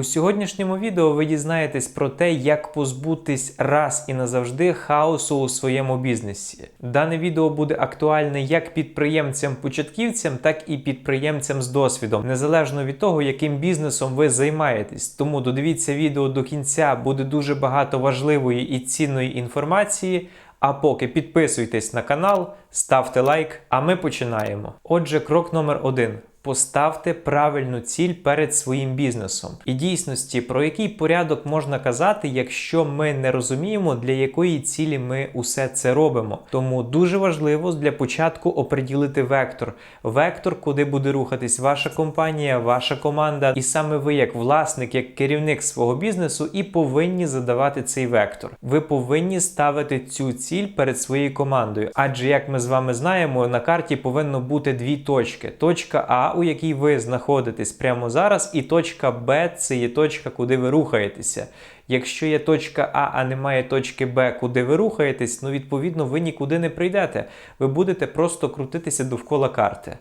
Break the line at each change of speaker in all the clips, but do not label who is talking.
У сьогоднішньому відео ви дізнаєтесь про те, як позбутись раз і назавжди хаосу у своєму бізнесі. Дане відео буде актуальне як підприємцям-початківцям, так і підприємцям з досвідом, незалежно від того, яким бізнесом ви займаєтесь. Тому додивіться відео до кінця, буде дуже багато важливої і цінної інформації. А поки підписуйтесь на канал, ставте лайк, а ми починаємо. Отже, крок номер один. Поставте правильну ціль перед своїм бізнесом. І дійсності, про який порядок можна казати, якщо ми не розуміємо, для якої цілі ми усе це робимо. Тому дуже важливо для початку оприділити вектор. Вектор, куди буде рухатись ваша компанія, ваша команда, і саме ви, як власник, як керівник свого бізнесу, і повинні задавати цей вектор. Ви повинні ставити цю ціль перед своєю командою. Адже, як ми з вами знаємо, на карті повинно бути дві точки: точка А у якій ви знаходитесь прямо зараз, і точка Б це є точка, куди ви рухаєтеся. Якщо є точка А, а немає точки Б, куди ви рухаєтесь, ну відповідно ви нікуди не прийдете. Ви будете просто крутитися довкола карти.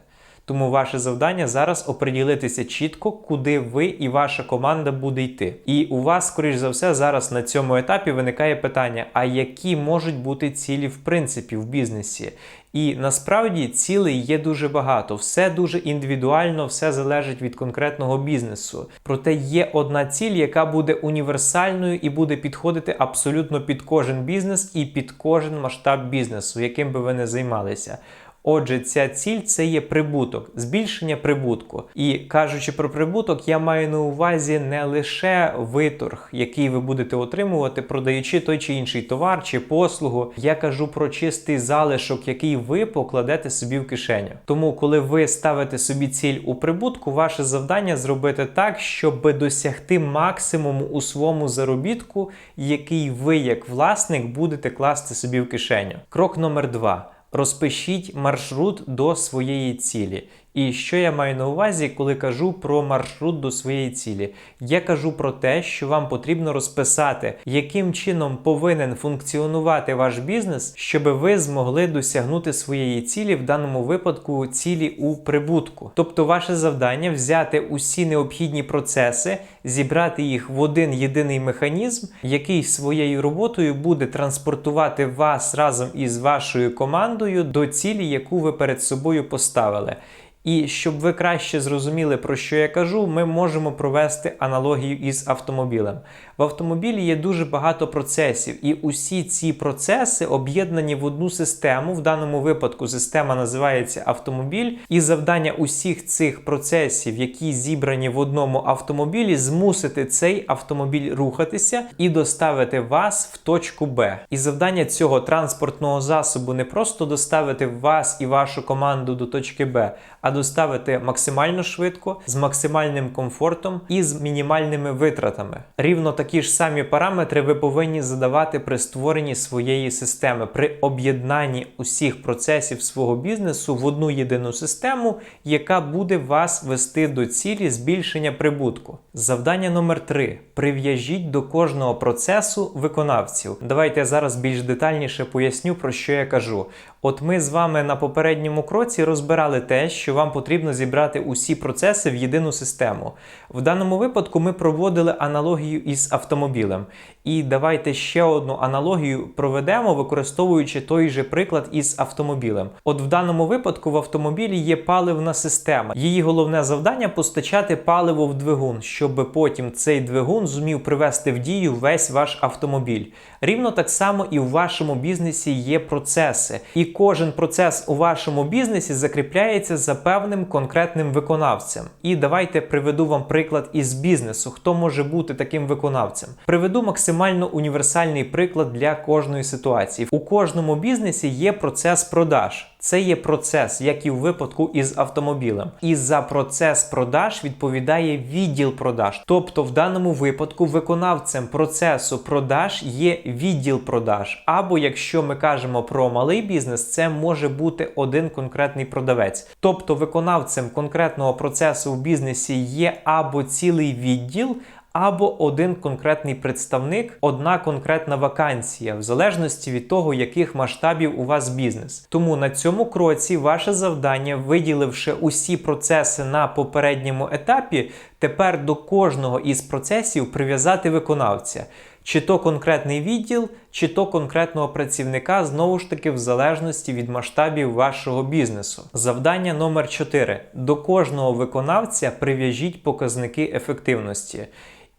Тому ваше завдання зараз оприділитися чітко, куди ви і ваша команда буде йти. І у вас, скоріш за все, зараз на цьому етапі виникає питання: а які можуть бути цілі в принципі в бізнесі? І насправді цілей є дуже багато, все дуже індивідуально, все залежить від конкретного бізнесу. Проте є одна ціль, яка буде універсальною і буде підходити абсолютно під кожен бізнес і під кожен масштаб бізнесу, яким би ви не займалися. Отже, ця ціль це є прибуток, збільшення прибутку. І кажучи про прибуток, я маю на увазі не лише виторг, який ви будете отримувати, продаючи той чи інший товар чи послугу. Я кажу про чистий залишок, який ви покладете собі в кишеню. Тому, коли ви ставите собі ціль у прибутку, ваше завдання зробити так, щоб досягти максимуму у своєму заробітку, який ви, як власник, будете класти собі в кишеню. Крок номер два. Розпишіть маршрут до своєї цілі. І що я маю на увазі, коли кажу про маршрут до своєї цілі? Я кажу про те, що вам потрібно розписати, яким чином повинен функціонувати ваш бізнес, щоб ви змогли досягнути своєї цілі, в даному випадку цілі у прибутку. Тобто, ваше завдання взяти усі необхідні процеси, зібрати їх в один єдиний механізм, який своєю роботою буде транспортувати вас разом із вашою командою до цілі, яку ви перед собою поставили. І щоб ви краще зрозуміли, про що я кажу, ми можемо провести аналогію із автомобілем. В автомобілі є дуже багато процесів, і усі ці процеси об'єднані в одну систему. В даному випадку система називається автомобіль, і завдання усіх цих процесів, які зібрані в одному автомобілі, змусити цей автомобіль рухатися і доставити вас в точку Б. І завдання цього транспортного засобу не просто доставити вас і вашу команду до точки Б, а доставити максимально швидко, з максимальним комфортом і з мінімальними витратами. Рівно такі ж самі параметри ви повинні задавати при створенні своєї системи, при об'єднанні усіх процесів свого бізнесу в одну єдину систему, яка буде вас вести до цілі збільшення прибутку. Завдання номер 3. Прив'яжіть до кожного процесу виконавців. Давайте я зараз більш детальніше поясню, про що я кажу. От ми з вами на попередньому кроці розбирали те, що вам потрібно зібрати усі процеси в єдину систему. В даному випадку ми проводили аналогію із автомобілем. І давайте ще одну аналогію проведемо, використовуючи той же приклад із автомобілем. От в даному випадку в автомобілі є паливна система. Її головне завдання постачати паливо в двигун, щоб потім цей двигун зумів привести в дію весь ваш автомобіль. Рівно так само і в вашому бізнесі є процеси. І кожен процес у вашому бізнесі закріпляється за певним конкретним виконавцем. І давайте приведу вам приклад із бізнесу. Хто може бути таким виконавцем? Приведу максимально універсальний приклад для кожної ситуації. У кожному бізнесі є процес продаж. Це є процес, як і в випадку із автомобілем. І за процес продаж відповідає відділ продаж. Тобто, в даному випадку виконавцем процесу продаж є відділ продаж. Або якщо ми кажемо про малий бізнес, це може бути один конкретний продавець. Тобто, виконавцем конкретного процесу в бізнесі є або цілий відділ або один конкретний представник, одна конкретна вакансія, в залежності від того, яких масштабів у вас бізнес. Тому на цьому кроці ваше завдання, виділивши усі процеси на попередньому етапі, тепер до кожного із процесів прив'язати виконавця. Чи то конкретний відділ, чи то конкретного працівника, знову ж таки, в залежності від масштабів вашого бізнесу. Завдання номер 4. До кожного виконавця прив'яжіть показники ефективності.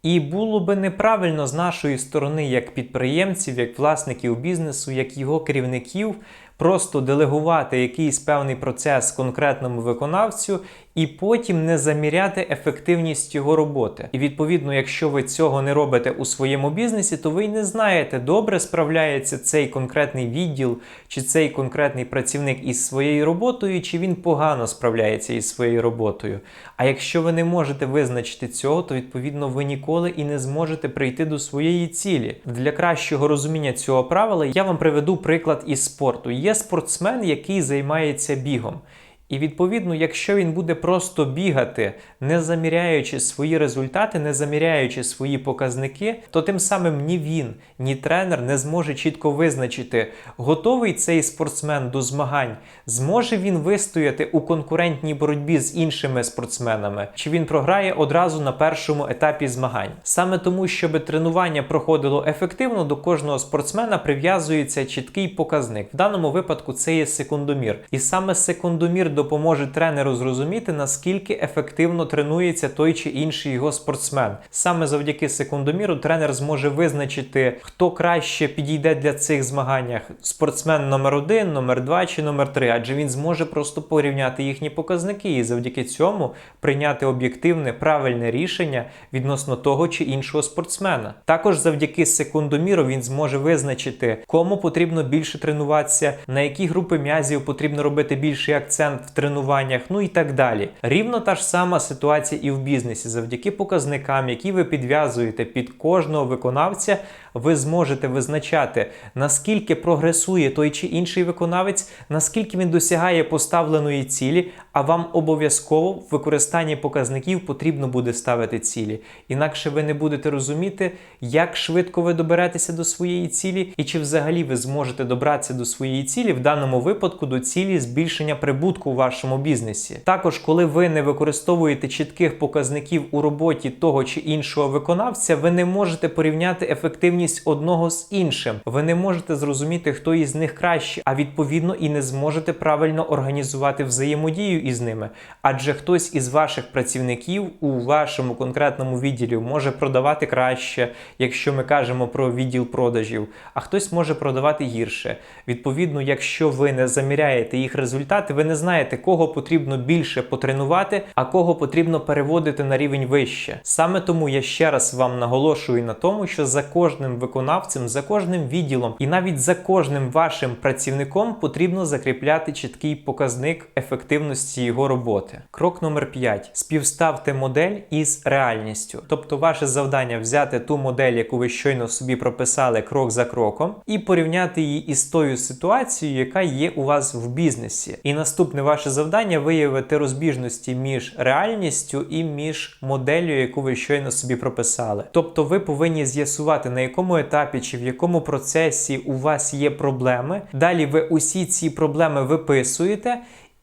І було би неправильно з нашої сторони, як підприємців, як власників бізнесу, як його керівників, просто делегувати якийсь певний процес конкретному виконавцю і потім не заміряти ефективність його роботи. І відповідно, якщо ви цього не робите у своєму бізнесі, то ви й не знаєте, добре справляється цей конкретний відділ чи цей конкретний працівник із своєю роботою, чи він погано справляється із своєю роботою. А якщо ви не можете визначити цього, то відповідно ви ніколи і не зможете прийти до своєї цілі. Для кращого розуміння цього правила я вам приведу приклад із спорту. Є спортсмен, який займається бігом. І відповідно, якщо він буде просто бігати, не заміряючи свої результати, не заміряючи свої показники, то тим самим ні він, ні тренер не зможе чітко визначити, готовий цей спортсмен до змагань, зможе він вистояти у конкурентній боротьбі з іншими спортсменами, чи він програє одразу на першому етапі змагань. Саме тому, щоб тренування проходило ефективно, до кожного спортсмена прив'язується чіткий показник. В даному випадку це є секундомір. І саме секундомір допоможе тренеру зрозуміти, наскільки ефективно тренується той чи інший його спортсмен. Саме завдяки секундоміру тренер зможе визначити, хто краще підійде для цих змаганнях: спортсмен номер 1 номер 2 чи номер 3 адже він зможе просто порівняти їхні показники і завдяки цьому прийняти об'єктивне правильне рішення відносно того чи іншого спортсмена. Також завдяки секундоміру він зможе визначити, кому потрібно більше тренуватися, на які групи м'язів потрібно робити більший акцент тренуваннях, ну і так далі. Рівно та ж сама ситуація і в бізнесі. Завдяки показникам, які ви підв'язуєте під кожного виконавця, ви зможете визначати, наскільки прогресує той чи інший виконавець, наскільки він досягає поставленої цілі, а вам обов'язково в використанні показників потрібно буде ставити цілі. Інакше ви не будете розуміти, як швидко ви доберетеся до своєї цілі, і чи взагалі ви зможете добратися до своєї цілі, в даному випадку до цілі збільшення прибутку у вашому бізнесі. Також, коли ви не використовуєте чітких показників у роботі того чи іншого виконавця, ви не можете порівняти ефективність одного з іншим. Ви не можете зрозуміти, хто із них краще, а відповідно і не зможете правильно організувати взаємодію із ними. Адже хтось із ваших працівників у вашому конкретному відділі може продавати краще, якщо ми кажемо про відділ продажів, а хтось може продавати гірше. Відповідно, якщо ви не заміряєте їх результати, ви не знаєте, кого потрібно більше потренувати, а кого потрібно переводити на рівень вище. Саме тому я ще раз вам наголошую на тому, що за кожним виконавцем, за кожним відділом і навіть за кожним вашим працівником потрібно закріпляти чіткий показник ефективності його роботи. Крок номер 5. Співставте модель із реальністю. Тобто, ваше завдання взяти ту модель, яку ви щойно собі прописали крок за кроком, і порівняти її із тою ситуацією, яка є у вас в бізнесі. І наступне ваше завдання виявити розбіжності між реальністю і між моделлю, яку ви щойно собі прописали. Тобто, ви повинні з'ясувати, на якому етапі чи в якому процесі у вас є проблеми. Далі ви усі ці проблеми виписуєте.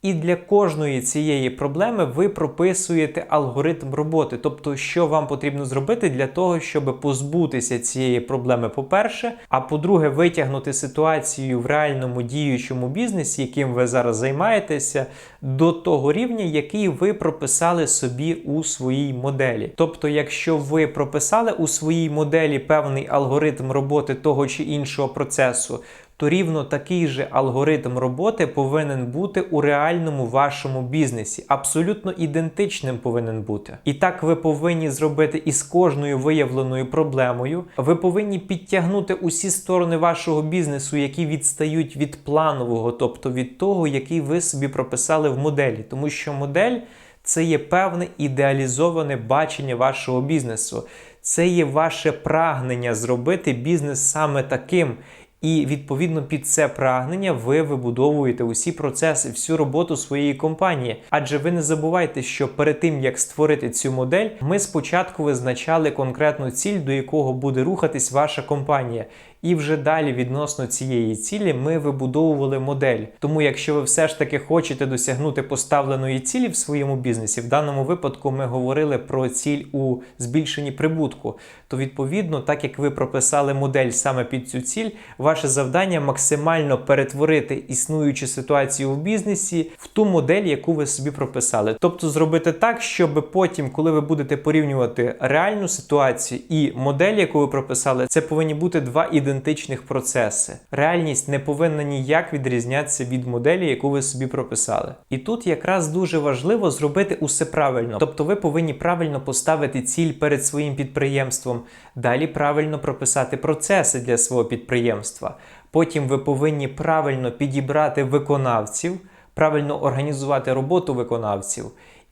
І для кожної цієї проблеми ви прописуєте алгоритм роботи, тобто, що вам потрібно зробити для того, щоб позбутися цієї проблеми, по-перше, а по-друге, витягнути ситуацію в реальному діючому бізнесі, яким ви зараз займаєтеся, до того рівня, який ви прописали собі у своїй моделі. Тобто, якщо ви прописали у своїй моделі певний алгоритм роботи того чи іншого процесу, то рівно такий же алгоритм роботи повинен бути у реальному вашому бізнесі. Абсолютно ідентичним повинен бути. І так ви повинні зробити із кожною виявленою проблемою. Ви повинні підтягнути усі сторони вашого бізнесу, які відстають від планового, тобто від того, який ви собі прописали в моделі. Тому що модель це є певне ідеалізоване бачення вашого бізнесу. Це є ваше прагнення зробити бізнес саме таким. І відповідно під це прагнення ви вибудовуєте усі процеси, всю роботу своєї компанії. Адже ви не забувайте, що перед тим як створити цю модель, ми спочатку визначали конкретну ціль, до якого буде рухатись ваша компанія. І вже далі відносно цієї цілі ми вибудовували модель. Тому, якщо ви все ж таки хочете досягнути поставленої цілі в своєму бізнесі, в даному випадку ми говорили про ціль у збільшенні прибутку, то відповідно, так як ви прописали модель саме під цю ціль, ваше завдання максимально перетворити існуючу ситуацію в бізнесі в ту модель, яку ви собі прописали. Тобто зробити так, щоб потім, коли ви будете порівнювати реальну ситуацію і модель, яку ви прописали, це повинні бути два ідентичних процеси. Реальність не повинна ніяк відрізнятися від моделі, яку ви собі прописали. І тут якраз дуже важливо зробити усе правильно. Тобто ви повинні правильно поставити ціль перед своїм підприємством, далі правильно прописати процеси для свого підприємства. Потім ви повинні правильно підібрати виконавців, правильно організувати роботу виконавців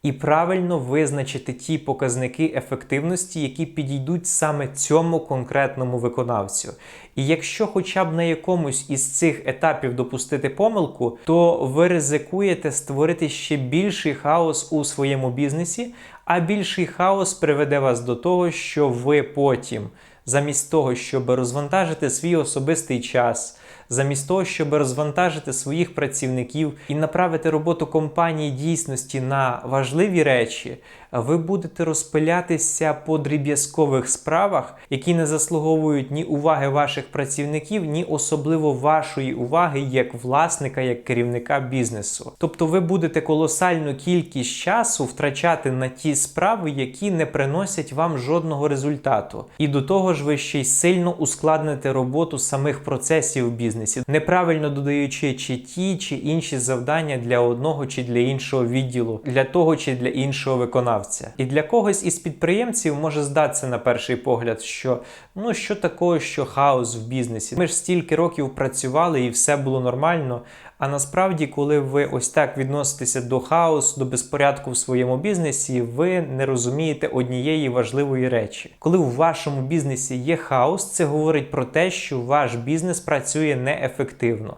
і правильно визначити ті показники ефективності, які підійдуть саме цьому конкретному виконавцю. І якщо хоча б на якомусь із цих етапів допустити помилку, то ви ризикуєте створити ще більший хаос у своєму бізнесі, а більший хаос приведе вас до того, що ви потім, замість того, щоб розвантажити свій особистий час замість того, щоб розвантажити своїх працівників і направити роботу компанії дійсності на важливі речі, ви будете розпилятися по дріб'язкових справах, які не заслуговують ні уваги ваших працівників, ні особливо вашої уваги як власника, як керівника бізнесу. Тобто ви будете колосальну кількість часу втрачати на ті справи, які не приносять вам жодного результату. І до того ж, ви ще й сильно ускладните роботу самих процесів в бізнесі, неправильно додаючи чи ті, чи інші завдання для одного чи для іншого відділу, для того чи для іншого виконавця виконавця. І для когось із підприємців може здатися на перший погляд, що ну що такого, що хаос в бізнесі. Ми ж стільки років працювали і все було нормально. А насправді, коли ви ось так відноситеся до хаосу, до безпорядку в своєму бізнесі, ви не розумієте однієї важливої речі. Коли у вашому бізнесі є хаос, це говорить про те, що ваш бізнес працює неефективно.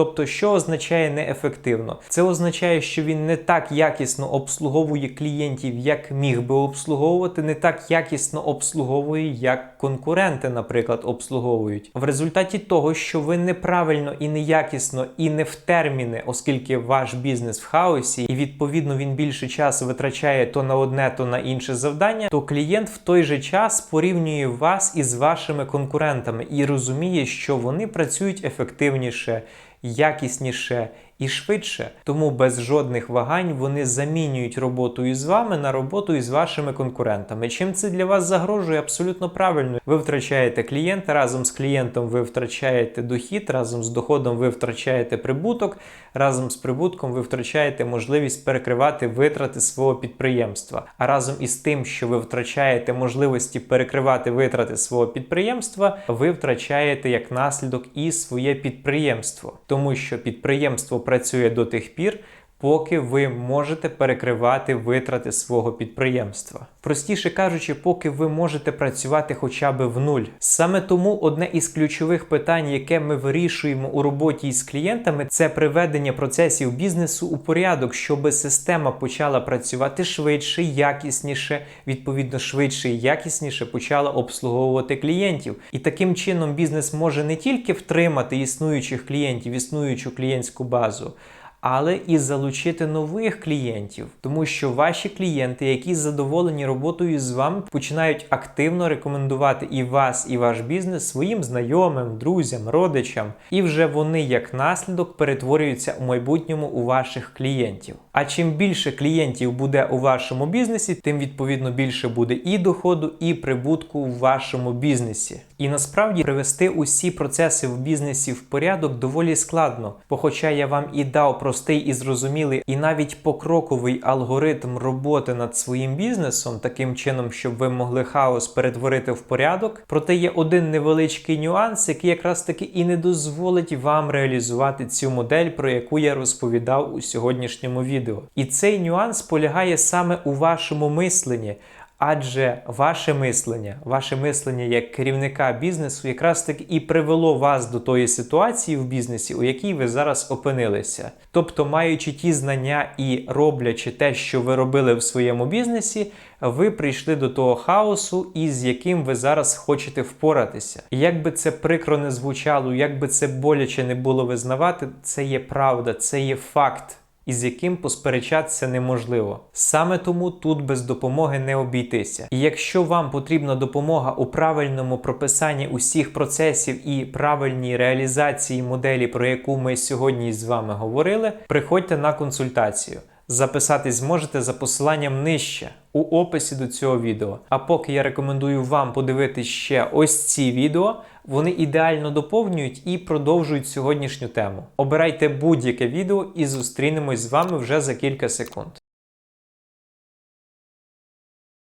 Тобто, що означає неефективно? Це означає, що він не так якісно обслуговує клієнтів, як міг би обслуговувати, не так якісно обслуговує, як конкуренти, наприклад, обслуговують. В результаті того, що ви неправильно і неякісно, і не в терміни, оскільки ваш бізнес в хаосі, і відповідно він більше часу витрачає то на одне, то на інше завдання, то клієнт в той же час порівнює вас із вашими конкурентами і розуміє, що вони працюють ефективніше якісніше і швидше. Тому без жодних вагань вони замінюють роботу із вами на роботу із вашими конкурентами. Чим це для вас загрожує абсолютно правильно. Ви втрачаєте клієнта, разом з клієнтом ви втрачаєте дохід, разом з доходом ви втрачаєте прибуток, разом з прибутком ви втрачаєте можливість перекривати витрати свого підприємства. А разом із тим, що ви втрачаєте можливості перекривати витрати свого підприємства, ви втрачаєте як наслідок і своє підприємство, тому що підприємство працює до тих пір, поки ви можете перекривати витрати свого підприємства. Простіше кажучи, поки ви можете працювати хоча б в нуль. Саме тому одне із ключових питань, яке ми вирішуємо у роботі із клієнтами, це приведення процесів бізнесу у порядок, щоб система почала працювати швидше, якісніше, відповідно швидше і якісніше почала обслуговувати клієнтів. І таким чином бізнес може не тільки втримати існуючих клієнтів, існуючу клієнтську базу але і залучити нових клієнтів, тому що ваші клієнти, які задоволені роботою з вами, починають активно рекомендувати і вас, і ваш бізнес своїм знайомим, друзям, родичам, і вже вони як наслідок перетворюються у майбутньому у ваших клієнтів. А чим більше клієнтів буде у вашому бізнесі, тим відповідно більше буде і доходу, і прибутку в вашому бізнесі. І насправді привести усі процеси в бізнесі в порядок доволі складно, бо хоча я вам і дав простий і зрозумілий, і навіть покроковий алгоритм роботи над своїм бізнесом, таким чином, щоб ви могли хаос перетворити в порядок, проте є один невеличкий нюанс, який якраз таки і не дозволить вам реалізувати цю модель, про яку я розповідав у сьогоднішньому відео. І цей нюанс полягає саме у вашому мисленні. Адже ваше мислення, ваше мислення як керівника бізнесу якраз таки і привело вас до тої ситуації в бізнесі, у якій ви зараз опинилися. Тобто, маючи ті знання і роблячи те, що ви робили в своєму бізнесі, ви прийшли до того хаосу, із яким ви зараз хочете впоратися. І як би це прикро не звучало, як би це боляче не було визнавати, це є правда, це є факт із яким посперечатися неможливо. Саме тому тут без допомоги не обійтися. І якщо вам потрібна допомога у правильному прописанні усіх процесів і правильній реалізації моделі, про яку ми сьогодні з вами говорили, приходьте на консультацію. Записатись зможете за посиланням нижче у описі до цього відео. А поки я рекомендую вам подивитись ще ось ці відео, вони ідеально доповнюють і продовжують сьогоднішню тему. Обирайте будь-яке відео і зустрінемось з вами вже за кілька секунд.